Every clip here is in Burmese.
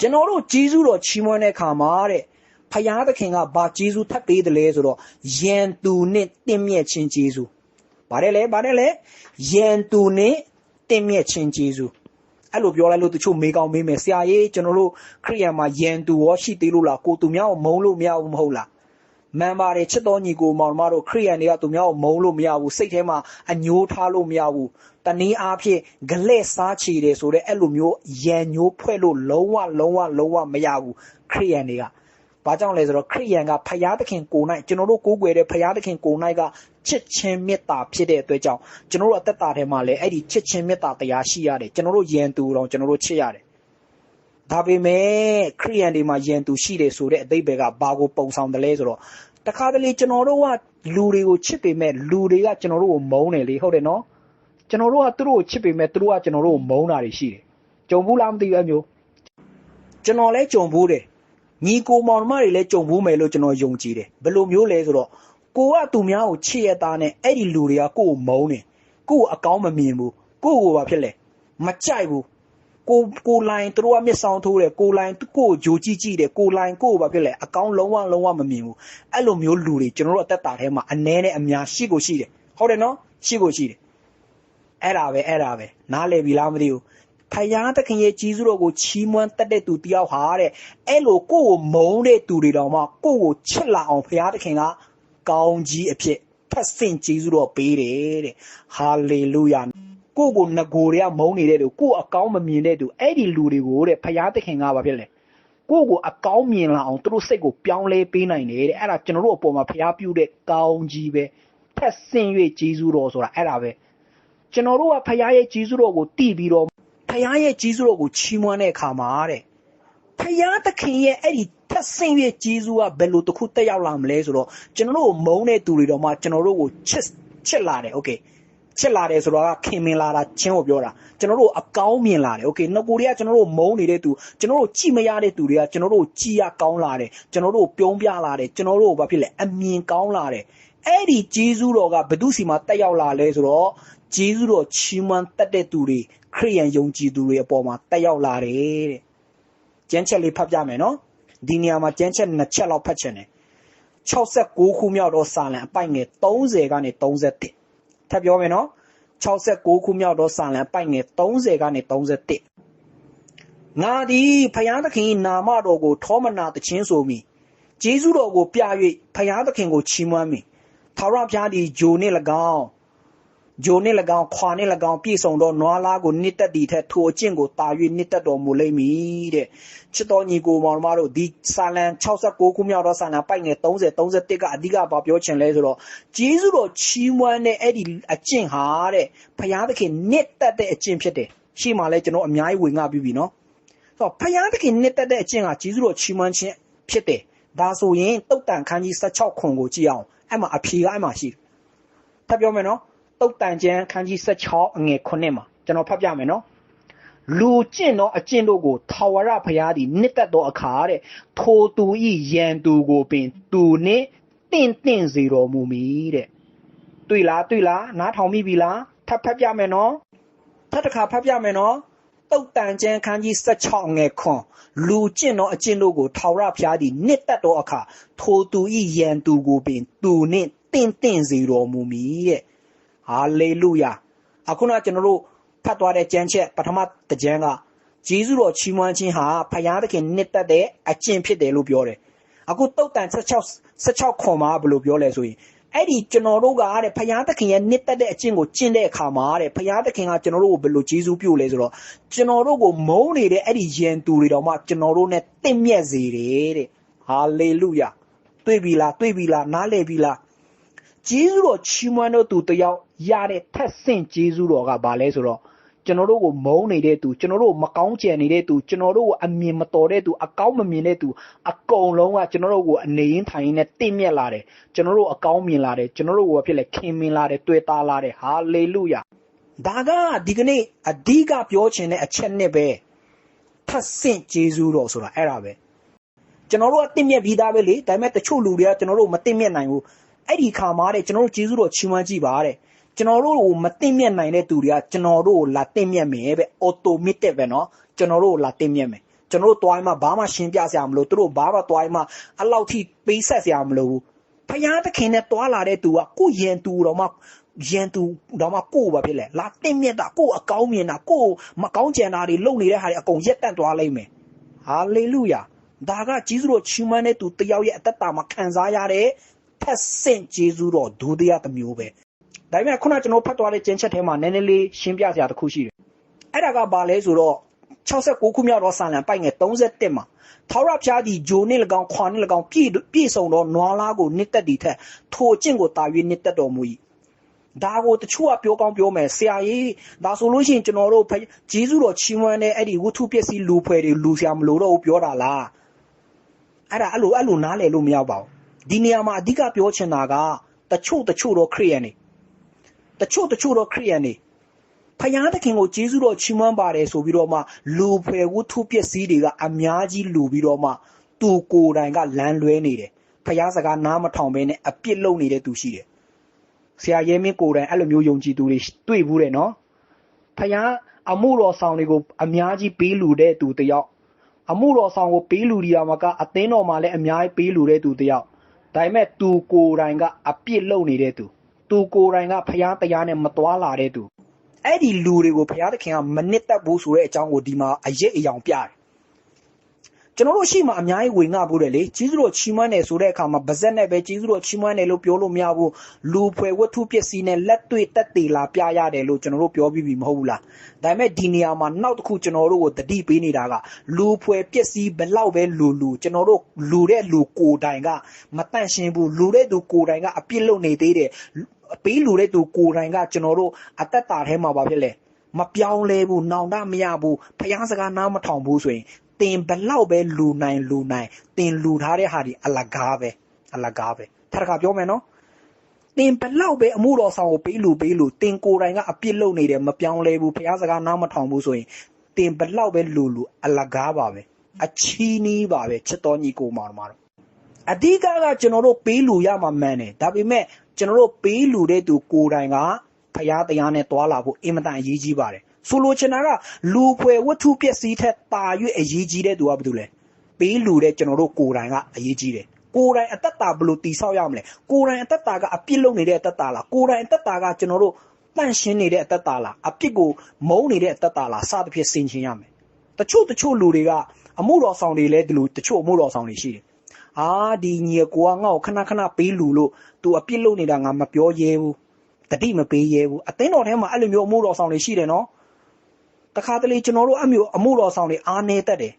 ကျွန်တော်တို့ဂျေဇုတော်ချီးမွမ်းတဲ့အခါမှာတဲ့ဖယားသခင်ကဘာဂျေဇုထပ်ပေးတယ်လဲဆိုတော့ယန်သူနဲ့တင့်မြတ်ခြင်းဂျေဇုဗါတယ်လေဗါတယ်လေယန်သူနဲ့တင့်မြတ်ခြင်းဂျေဇုအဲ့လိုပြောလိုက်လို့တချို့မေးကောင်းမေးမယ်ဆရာကြီးကျွန်တော်တို့ခရိယန်မှာယန်သူရောရှိသေးလို့လားကိုသူများကိုမုန်းလို့မရဘူးမဟုတ်လား မှန်ပါတယ်ချစ်တော်ညီကိုမောင်နှမတို့ခရိယန်တွေကသူများကိုမုန်းလို့မရဘူးစိတ်ထဲမှာအညိုးထားလို့မရဘူးတနည်းအားဖြင့်ဂလက်စားချီတယ်ဆိုတဲ့အဲ့လိုမျိုးရန်ညိုးဖွဲ့လို့လုံးဝလုံးဝလုံးဝမရဘူးခရိယန်တွေကဘာကြောင့်လဲဆိုတော့ခရိယန်ကဖယားသခင်ကိုနိုင်ကျွန်တော်တို့ကိုးကွယ်တဲ့ဖယားသခင်ကိုနိုင်ကချစ်ချင်းမေတ္တာဖြစ်တဲ့အတွက်ကြောင့်ကျွန်တော်တို့အသက်တာထဲမှာလည်းအဲ့ဒီချစ်ချင်းမေတ္တာတရားရှိရတယ်ကျွန်တော်တို့ယန်သူတော်ကျွန်တော်တို့ချစ်ရတယ် ဒါပေမဲ့ခရိယန်တွေမှာယန်သူရှိတယ်ဆိုတဲ့အတိတ်ဘက်ကဘာကိုပုံဆောင်တယ်လဲဆိုတော့တခါတလေကျွန်တော်တို့ကလူတွေကိုချစ်ပေမဲ့လူတွေကကျွန်တော်တို့ကိုမုန်းတယ်လေဟုတ်တယ်နော်ကျွန်တော်တို့ကသူတို့ကိုချစ်ပေမဲ့သူတို့ကကျွန်တော်တို့ကိုမုန်းတာတွေရှိတယ်ကြုံဘူးလားမသိဘူးအမျိုးကျွန်တော်လည်းကြုံဘူးတယ်ညီကိုမောင်နှမတွေလည်းကြုံဘူးမယ်လို့ကျွန်တော်ယုံကြည်တယ်ဘယ်လိုမျိုးလဲဆိုတော့ကိုကသူများကိုချစ်ရသားနဲ့အဲ့ဒီလူတွေကကိုကိုမုန်းတယ်ကိုကိုအကောင်းမမြင်ဘူးကိုကိုဘာဖြစ်လဲမကြိုက်ဘူး ကိုကိုလိုင်းသူတို့ကမျက်စောင်းထိုးတယ်ကိုလိုင်းကိုကိုဂျိုကြည့်ကြည့်တယ်ကိုလိုင်းကိုကိုဘာဖြစ်လဲအကောင်းလုံးဝလုံးဝမမြင်ဘူးအဲ့လိုမျိုးလူတွေကျွန်တော်တို့အသက်တာထဲမှာအ ਨੇ နဲ့အများရှိကိုရှိတယ်ဟုတ်တယ်နော်ရှိကိုရှိတယ်အဲ့ဒါပဲအဲ့ဒါပဲနားလည်ပြီလားမသိဘူးဖယားသခင်ရဲ့ကြီးစုတော်ကိုချီးမွမ်းတတ်တဲ့သူတယောက်ဟာတဲ့အဲ့လိုကိုယ့်ကိုမုန်းတဲ့သူတွေတောင်မှကိုယ့်ကိုချစ်လာအောင်ဖယားသခင်ကကောင်းကြီးအဖြစ်ဖတ်ဆင့်ကြီးစုတော်ပေးတယ်တဲ့ဟာလေလုယာ ကိုယ့်ကိုငကိုတွေကမုန်းနေတဲ့သူကိုယ့်အကောင်းမမြင်တဲ့သူအဲ့ဒီလူတွေကိုတဲ့ဖယားသခင်ကဘာဖြစ်လဲကိုယ့်ကိုအကောင်းမြင်လာအောင်သူတို့စိတ်ကိုပြောင်းလဲပေးနိုင်တယ်တဲ့အဲ့ဒါကျွန်တော်တို့အပေါ်မှာဖျားပြုတဲ့ကောင်းကြီးပဲဖက်ဆင့်၍ဂျေဇုတော်ဆိုတာအဲ့ဒါပဲကျွန်တော်တို့ကဖခင်ရဲ့ဂျေဇုတော်ကိုတည်ပြီးတော့ဖခင်ရဲ့ဂျေဇုတော်ကိုချီးမွမ်းတဲ့အခါမှာတဲ့ဖခင်သခင်ရဲ့အဲ့ဒီဖက်ဆင့်၍ဂျေဇုကဘယ်လိုတစ်ခုတက်ရောက်လာမလဲဆိုတော့ကျွန်တော်တို့ကိုမုန်းတဲ့သူတွေတော့မှကျွန်တော်တို့ကိုချစ်ချစ်လာတယ်โอเค ချစ်လာတယ်ဆိုတော့ကခင်မင်လာတာချင်းကိုပြောတာကျွန်တော်တို့အကောင်းမြင်လာတယ်โอเคငကိုတွေကကျွန်တော်တို့မုန်းနေတဲ့သူကျွန်တော်တို့ကြည်မရတဲ့သူတွေကကျွန်တော်တို့ကြည်ရကောင်းလာတယ်ကျွန်တော်တို့ပြုံးပြလာတယ်ကျွန်တော်တို့ဘာဖြစ်လဲအမြင်ကောင်းလာတယ်အဲ့ဒီဂျေဇုတော်ကဘယ်သူစီမှာတက်ရောက်လာလဲဆိုတော့ဂျေဇုတော်ချီးမွမ်းတတ်တဲ့သူတွေခရိယန်ယုံကြည်သူတွေအပေါ်မှာတက်ရောက်လာတယ်တဲ့ကျမ်းချက်လေးဖတ်ပြမယ်နော်ဒီနေရာမှာကျမ်းချက်နှစ်ချက်လောက်ဖတ်ချင်တယ်69ခုမြောက်သောစာလံအပိုက်ငယ်30ကနေ31 ထပ်ပြောမယ်နော်69ခုမြောက်သောစာလံပိုက်ငယ်30ကနေ31ငါသည်ဖယားသခင်၏နာမတော်ကိုထောမနာတခြင်းဆိုမိဂျေဇုတော်ကိုပြ၍ဖယားသခင်ကိုချီးမွမ်းမိထာဝရဘုရားသည်ဂျိုနှင့်၎င်း ဂျိုနှင့်၎င်းခွာနှင့်၎င်းပြည့်စုံသောနွားလားကိုနှစ်သက်သည့်ထက်ထိုအကျင့်ကိုတာ၍နှစ်သက်တော်မူလိမ့်မည်တဲ့ချစ်တော်ညီကိုမောင်မတို့ဒီစာလံ69ခုမြောက်သောစာလံပိုက်ငယ်30 31ကအဓိကဘာပြောချင်လဲဆိုတော့ဂျေဇုတော်ချီးမွမ်းတဲ့အဲ့ဒီအကျင့်ဟာတဲ့ဘုရားသခင်နှစ်သက်တဲ့အကျင့်ဖြစ်တယ်ရှေ့မှာလဲကျွန်တော်အများကြီးဝေငှပြီးပြီနော်ဆိုတော့ဘုရားသခင်နှစ်သက်တဲ့အကျင့်ကဂျေဇုတော်ချီးမွမ်းခြင်းဖြစ်တယ်ဒါဆိုရင်တုတ်တန်ခန်းကြီး16ခွန်ကိုကြည့်အောင်အဲ့မှာအဖြေကအဲ့မှာရှိတယ်ထပ်ပြောမယ်နော် တုတ်တန်ကျမ်းခန်းကြီး16အငယ်9မှာကျွန်တော်ဖတ်ပြမယ်နော်လူကျင့်သောအကျင့်တို့ကိုထာဝရဘုရားသည်နှစ်သက်သောအခါတဲ့ထိုသူဤယံသူကိုပင်သူနှင့်တင့်တင့်စေတော်မူမည်တဲ့တွေ့လားတွေ့လားနားထောင်မိပြီလားထပ်ဖတ်ပြမယ်နော်ထပ်တစ်ခါဖတ်ပြမယ်နော်တုတ်တန်ကျမ်းခန်းကြီး16ငယ်ခွန်လူကျင့်သောအကျင့်တို့ကိုထာဝရဘုရားသည်နှစ်သက်သောအခါထိုသူဤယံသူကိုပင်သူနှင့်တင့်တင့်စေတော်မူမည်တဲ့ ဟာလေလုယာအခုနကျွန်တော်တို့ဖတ်သွားတဲ့ကျမ်းချက်ပထမတကြမ်းကဂျေဇုတော်ချီးမွမ်းခြင်းဟာဖယားသခင်နှစ်သက်တဲ့အကျင့်ဖြစ်တယ်လို့ပြောတယ်အခုတုတ်တန်16 16ခွန်မှာဘယ်လိုပြောလဲဆိုရင်အဲ့ဒီကျွန်တော်တို့ကတဲ့ဖယားသခင်ရဲ့နှစ်သက်တဲ့အကျင့်ကိုကျင့်တဲ့အခါမှာတဲ့ဖယားသခင်ကကျွန်တော်တို့ကိုဘယ်လိုကျေးဇူးပြုလဲဆိုတော့ကျွန်တော်တို့ကိုမုန်းနေတဲ့အဲ့ဒီယန်သူတွေတော်မှကျွန်တော်တို့နဲ့တင့်မြတ်စေတယ်တဲ့ဟာလေလုယာတွေ့ပြီလားတွေ့ပြီလားနားလည်ပြီလားဂျေဇုတော်ချီးမွမ်းတော်သူတယောက် ရတဲ့ထက်ဆင့်ဂျေဇုတော်ကဘာလဲဆိုတော့ကျွန်တော်တို့ကိုမုန်းနေတဲ့သူကျွန်တော်တို့မကောင်းကြံနေတဲ့သူကျွန်တော်တို့ကိုအမြင်မတော်တဲ့သူအကောင်းမမြင်တဲ့သူအကုန်လုံးကကျွန်တော်တို့ကိုအနေရင်းထိုင်ရင်းနဲ့တင့်မြက်လာတယ်ကျွန်တော်တို့အကောင်းမြင်လာတယ်ကျွန်တော်တို့ကိုဖြစ်လေခင်မင်လာတယ်တွေ့တာလာတယ်ဟာလေလုယာဒါကဒီကနေ့အဓိကပြောချင်တဲ့အချက်နဲ့ပဲထပ်ဆင့်ဂျေဇုတော်ဆိုတာအဲ့ဒါပဲကျွန်တော်တို့ကတင့်မြက်ပြီးသားပဲလေဒါပေမဲ့တချို့လူတွေကကျွန်တော်တို့မတင့်မြက်နိုင်ဘူးအဲ့ဒီခါမှာတဲ့ကျွန်တော်တို့ဂျေဇုတော်ချီးမွမ်းကြည့်ပါတဲ့ ကျွန်တော်တို့ကိုမသိမြတ်နိုင်တဲ့သူတွေကကျွန်တော်တို့ကိုလာသိမြတ်မယ်ပဲ automatic ပဲเนาะကျွန်တော်တို့ကိုလာသိမြတ်မယ် ကျွန်တော်တို့တွိုင်းမှာဘာမှရှင်းပြစရာမလိုသူတို့ဘာမှတွိုင်းမှာအလောက်ထိပေးဆက်စရာမလိုဘူးဖယားသခင်နဲ့တွာလာတဲ့သူကကိုယင်သူတော်မှယင်သူတော်မှကိုပါဖြစ်လေလာတင်မြတ်တာကိုအကောင်းမြင်တာကိုမကောင်းကြံတာတွေလုပ်နေတဲ့ဟာတွေအကုန်ရက်တက်သွားလိမ့်မယ်ဟာလေလုယာဒါကဂျေဇုတော်ချီးမွမ်းတဲ့သူတယောက်ရဲ့အသက်တာမှာခံစားရတဲ့ထက်ဆင့်ဂျေဇုတော်ဒုတိယတစ်မျိုးပဲ ဒါပေမဲ့ခုနကျွန်တော်ဖတ်သွားတဲ့ကျမ်းချက်ထဲမှာနည်းနည်းလေးရှင်းပြစရာတစ်ခုရှိတယ်အဲ့ဒါကဘာလဲဆိုတော့69ခုမြောက်သောစာလံပိုက်ငယ်31မှာထာဝရဘုရားသည်ဂျိုနှင့်၎င်းခွာနှင့်၎င်းပြည့်ပြည့်စုံသောနွားလားကိုနှစ်သက်သည်ထက်ထိုအကျင့်ကိုတာ၍နှစ်သက်တော်မူ၏ဒါကိုတချို့ကပြောကောင်းပြောမယ်ဆရာကြီးဒါဆိုလို့ရှိရင်ကျွန်တော်တို့ဂျေဇုတော်ချီးမွမ်းတဲ့အဲ့ဒီဝတ္ထုပစ္စည်းလူဖွဲ့တွေလူဆရာမလို့တော့ဘူးပြောတာလားအဲ့ဒါအဲ့လိုအဲ့လိုနားလည်လို့မရပါဘူးဒီနေရာမှာအဓိကပြောချင်တာကတချို့တချို့တော့ခရိယန်တွေ တချို့တချို့တော့ခရိယန်တွေဖယားသခင်ကိုကျေးဇူးတော်ချီးမွမ်းပါတယ်ဆိုပြီးတော့မှလူဖယ်ဝတ္ထုပစ္စည်းတွေကအများကြီးလူပြီးတော့မှသူကိုယ်တိုင်ကလမ်းလွဲနေတယ်ဖယားစကားနားမထောင်ဘဲနဲ့အပြစ်လုပ်နေတဲ့သူရှိတယ်ဆရာရဲမင်းကိုယ်တိုင်အဲ့လိုမျိုးယုံကြည်သူတွေတွေ့ဘူးတယ်နော်ဖယားအမှုတော်ဆောင်တွေကိုအများကြီးပေးလူတဲ့သူတယောက်အမှုတော်ဆောင်ကိုပေးလူဒီယာမကအသင်းတော်မှာလည်းအများကြီးပေးလူတဲ့သူတယောက်ဒါပေမဲ့သူကိုယ်တိုင်ကအပြစ်လုပ်နေတဲ့သူ သူကိုယ်တိုင်ကဖယားတရားနဲ့မတွာလာတဲ့သူအဲ့ဒီလူတွေကိုဘုရားသခင်ကမနစ်သက်ဘူးဆိုတဲ့အကြောင်းကိုဒီမှာအရေးအယောင်ပြတယ်ကျွန်တော်တို့ရှိမှအများကြီးဝေငှဖို့တယ်လေကြီးစုတော်ချီးမွမ်းတယ်ဆိုတဲ့အခါမှာဗဇက်နဲ့ပဲကြီးစုတော်ချီးမွမ်းတယ်လို့ပြောလို့မရဘူးလူဖွယ်ဝတ္ထုပစ္စည်းနဲ့လက်တွေ့တက်တည်လာပြရတယ်လို့ကျွန်တော်တို့ပြောပြီးပြီမဟုတ်ဘူးလားဒါပေမဲ့ဒီနေရာမှာနောက်တစ်ခုကျွန်တော်တို့ကိုတတိပေးနေတာကလူဖွယ်ပစ္စည်းဘလောက်ပဲလူလူကျွန်တော်တို့လူတဲ့လူကိုယ်တိုင်ကမတန့်ရှင်းဘူးလူတဲ့သူကိုယ်တိုင်ကအပြစ်လုပ်နေသေးတယ် ပေးလူတဲ့သူကိုယ်တိုင်ကကျွန်တော်တို့အသက်တာထဲမှာပါဖြစ်လေမပြောင်းလဲဘူးနောင်တမရဘူးဖျားစကားနားမထောင်ဘူးဆိုရင်တင်ဘလောက်ပဲလူနိုင်လူနိုင်တင်လူထားတဲ့ဟာဒီအလကားပဲအလကားပဲထပ်တစ်ခါပြောမယ်နော်တင်ဘလောက်ပဲအမှုတော်ဆောင်ကိုပေးလူပေးလူတင်ကိုယ်တိုင်ကအပြစ်လုပ်နေတယ်မပြောင်းလဲဘူးဖျားစကားနားမထောင်ဘူးဆိုရင်တင်ဘလောက်ပဲလူလူအလကားပါပဲအချီးနီးပါပဲချစ်တော်ညီကိုမောင်တို့ အဓိကကကျွန်တော်တို့ပေးလူရမှာမှန်တယ်ဒါပေမဲ့ကျွန်တော်တို့ပေးလူတဲ့သူကိုယ်တိုင်ကဖရားတရားနဲ့တွာလာဖို့အင်မတန်အရေးကြီးပါတယ်ဆိုလိုချင်တာကလူဖွယ်ဝတ္ထုပစ္စည်းထက်တာ၍အရေးကြီးတဲ့သူကဘာလို့လဲပေးလူတဲ့ကျွန်တော်တို့ကိုယ်တိုင်ကအရေးကြီးတယ်ကိုယ်တိုင်အသက်တာဘယ်လိုတည်ဆောက်ရမလဲကိုယ်တိုင်အသက်တာကအပြစ်လုပ်နေတဲ့အသက်တာလားကိုယ်တိုင်အသက်တာကကျွန်တော်တို့တန့်ရှင်းနေတဲ့အသက်တာလားအပြစ်ကိုမုန်းနေတဲ့အသက်တာလားစသဖြင့်ဆင်ခြင်ရမယ်တချို့တချို့လူတွေကအမှုတော်ဆောင်တွေလည်းဒီလိုတချို့အမှုတော်ဆောင်တွေရှိတယ် အာဒီညီကိုကငါ့ကိုခဏခဏပေးလူလို့ तू အပြစ်လုပ်နေတာငါမပြောရဲဘူးတတိမပေးရဲဘူးအသိန်းတော်ထဲမှာအဲ့လိုမျိုးအမှုတော်ဆောင်တွေရှိတယ်နော်တခါတလေကျွန်တော်တို့အမျိုးအမှုတော်ဆောင်တွေအားနေတတ်တယ်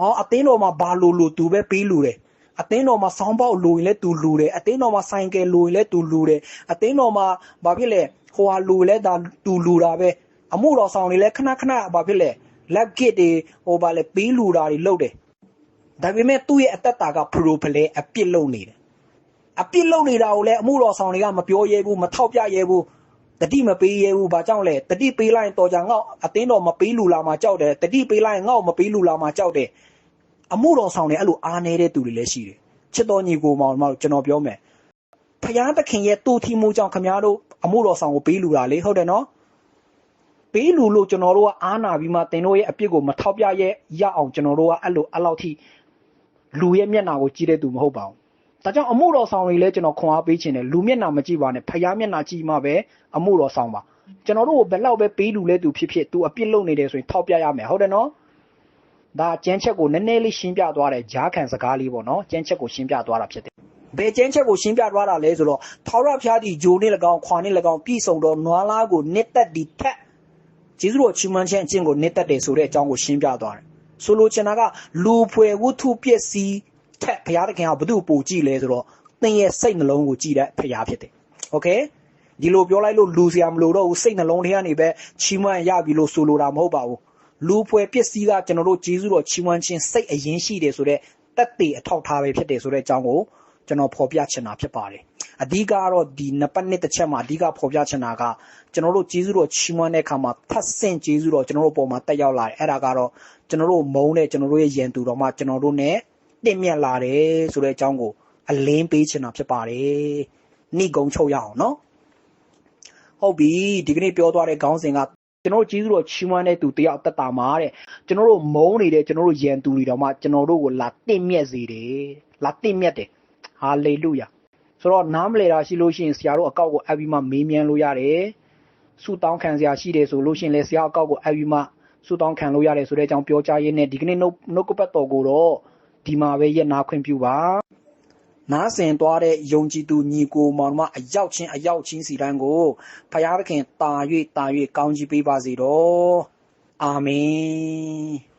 အော်အသိန်းတော်မှာဘာလို့လို့ तू ပဲပေးလူတယ်အသင်းတော်မှာဆောင်းပေါက်လိုရင်လည်းသူလိုတယ်အသင်းတော်မှာဆိုင်ကယ်လိုရင်လည်းသူလိုတယ်အသင်းတော်မှာဘာဖြစ်လဲဟိုဟာလိုလဲဒါသူလိုတာပဲအမှုတော်ဆောင်တွေလည်းခဏခဏဘာဖြစ်လဲလက်ကစ်တွေဟိုဘာလဲပေးလူတာတွေလုပ်တယ် ဒါပေမဲ့သူ့ရဲ့အသက်တာကပရိုဖလဲအပြစ်လုပ်နေတယ်အပြစ်လုပ်နေတာကိုလည်းအမှုတော်ဆောင်တွေကမပြောရဲဘူးမထောက်ပြရဲဘူးတတိမပေးရဲဘူးဘာကြောင့်လဲတတိပေးလိုက်ရင်တော်ကြငေါ့အတင်းတော်မပေးလူလာမှကြောက်တယ်တတိပေးလိုက်ရင်ငေါ့မပေးလူလာမှကြောက်တယ်အမှုတော်ဆောင်တွေအဲ့လိုအားနေတဲ့သူတွေလည်းရှိတယ်ချစ်တော်ညီကိုမောင်တို့ကျွန်တော်ပြောမယ်ဖယားသခင်ရဲ့တူထီမှုကြောင့်ခမားတို့အမှုတော်ဆောင်ကိုပေးလူတာလေဟုတ်တယ်နော်ပေးလူလို့ကျွန်တော်တို့ကအားနာပြီးမှတင်တို့ရဲ့အပြစ်ကိုမထောက်ပြရဲရအောင်ကျွန်တော်တို့ကအဲ့လိုအဲ့လောက်ထိ လူရဲ့မျက်နှာကိုကြည့်တဲ့သူမဟုတ်ပါဘူးဒါကြောင့်အမှုတော်ဆောင်တွေလည်းကျွန်တော်ခွန်အားပေးခြင်းတယ်လူမျက်နှာမကြည့်ပါနဲ့ဖျားမျက်နှာကြည့်မှပဲအမှုတော်ဆောင်ပါကျွန်တော်တို့ကိုဘယ်လောက်ပဲပေးလူလဲသူဖြစ်ဖြစ်သူအပြစ်လုပ်နေတယ်ဆိုရင်ထောက်ပြရမယ်ဟုတ်တယ်နော်ဒါကျန်းချက်ကိုနည်းနည်းလေးရှင်းပြသွားတယ်ဂျားခံစကားလေးပေါ့နော်ကျန်းချက်ကိုရှင်းပြသွားတာဖြစ်တယ်ဘယ်ကျန်းချက်ကိုရှင်းပြသွားတာလဲဆိုတော့ထာဝရဘုရားသည်ဂျိုနေ၎င်းခွာနေ၎င်းပြည်စုံတော်နွားလားကိုနှစ်သက်ဒီထက်ဂျေဇုတော်ချီးမွမ်းခြင်းအကျင့်ကိုနှစ်သက်တယ်ဆိုတဲ့အကြောင်းကိုရှင်းပြသွားတယ် ဆိုလိုချင်တာကလူဖွယ်ဝတ္ထုပစ္စည်းထက်ဘုရားသခင်ကဘု து ပိုကြည့်လဲဆိုတော့သင်ရဲ့စိတ်နှလုံးကိုကြည့်တဲ့ဘုရားဖြစ်တယ်โอเคဒီလိုပြောလိုက်လို့လူစရာမလိုတော့ဘူးစိတ်နှလုံးထဲကနေပဲချီးမွမ်းရပြီလို့ဆိုလိုတာမဟုတ်ပါဘူးလူဖွယ်ပစ္စည်းကကျွန်တော်တို့ဂျေဇုတော်ချီးမွမ်းခြင်းစိတ်အရင်ရှိတယ်ဆိုတော့တက်တည်အထောက်ထားပဲဖြစ်တယ်ဆိုတဲ့အကြောင်းကိုကျွန်တော်ဖော်ပြချင်တာဖြစ်ပါတယ် အဓိကကတော့ဒီနံပါတ်1တစ်ချက်မှာအဓိကဖော်ပြချင်တာကကျွန်တော်တို့ဂျေဇုတော်ချီးမွမ်းတဲ့အခါမှာဖတ်ဆင့်ဂျေဇုတော်ကျွန်တော်တို့ပုံမှာတက်ရောက်လာတယ်အဲ့ဒါကတော့ကျွန်တော်တို့မုန်းတဲ့ကျွန်တော်တို့ရဲ့ယဉ်သူတော်မှကျွန်တော်တို့ ਨੇ တင့်မြတ်လာတယ်ဆိုတဲ့အကြောင်းကိုအလင်းပေးချင်တာဖြစ်ပါတယ်။နှိကုံချုပ်ရအောင်နော်။ဟုတ်ပြီဒီကနေ့ပြောသွားတဲ့ခေါင်းစဉ်ကကျွန်တော်တို့ကျေးဇူးတော်ချီးမွမ်းတဲ့သူတယောက်အသက်တာမှာတဲ့ကျွန်တော်တို့မုန်းနေတဲ့ကျွန်တော်တို့ယန်သူတွေတောင်မှကျွန်တော်တို့ကိုလာတင့်မြက်စေတယ်လာတင့်မြက်တယ်ဟာလေလုယာ ဆိုတော့နားမလဲတာရှိလို့ရှိရင်ဆရာတို့အကောက်ကိုအပ်ပြီးမှမေးမြန်းလို့ရတယ်ဆူတောင်းခံစရာရှိတယ်ဆိုလို့ရှိရင်လည်းဆရာအကောက်ကိုအပ်ပြီးမှဆူတောင်းခံလို့ရတယ်ဆိုတဲ့အကြောင်းပြောကြားရင်းနဲ့ဒီကနေ့နှုတ်နှုတ်ကပတ်တော်ကိုတော့ဒီမှာပဲရက်နာခွင့်ပြုပါနားဆင်သွားတဲ့ယုံကြည်သူညီကိုမောင်နှမအရောက်ချင်းအရောက်ချင်းစီတိုင်းကိုဖယားသခင်တာ၍တာ၍ကောင်းချီးပေးပါစေတော့အာမင်